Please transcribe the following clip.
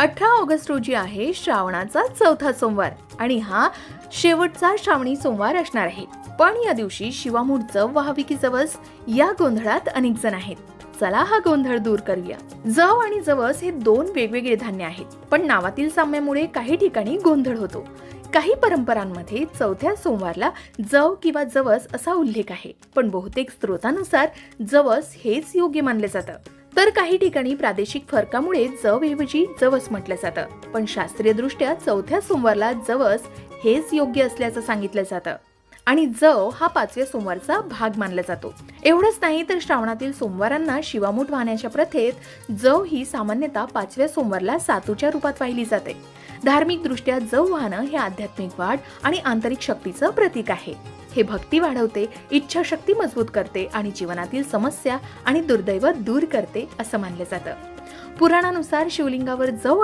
अठरा ऑगस्ट रोजी आहे श्रावणाचा चौथा सोमवार आणि हा शेवटचा श्रावणी सोमवार असणार आहे. पण या दिवशी शिवामूठ जव की जवस या गोंधळात अनेक जण आहेत. चला हा गोंधळ दूर करूया. जव आणि जवस हे दोन वेगवेगळे धान्य आहेत पण नावातील साम्यामुळे काही ठिकाणी गोंधळ होतो. काही परंपरांमध्ये चौथ्या सोमवारला जव किंवा जवस असा उल्लेख आहे पण बहुतेक स्रोतानुसार जवस हेच योग्य मानले जातं. तर काही ठिकाणी प्रादेशिक फरकामुळे जवऐवजी जवस म्हटलं जातं. पण शास्त्रीयदृष्ट्या चौथ्या सोमवारला जवस हेच योग्य असल्याचं सांगितलं जातं. आणि जव हा पाचव्या सोमवारचा भाग मानला जातो. एवढंच नाही तर श्रावणातील सोमवारांना शिवामूठ वाहण्याच्या प्रथेत जव ही सामान्यतः पाचव्या सोमवारला सातूच्या रूपात वाहिली जाते. धार्मिक दृष्ट्या जव वाहणं हे आध्यात्मिक वाढ आणि आंतरिक शक्तीचं प्रतीक आहे. हे भक्ती वाढवते इच्छाशक्ती मजबूत करते आणि जीवनातील समस्या आणि दुर्दैव दूर करते असं मानलं जातं. पुराणानुसार शिवलिंगावर जव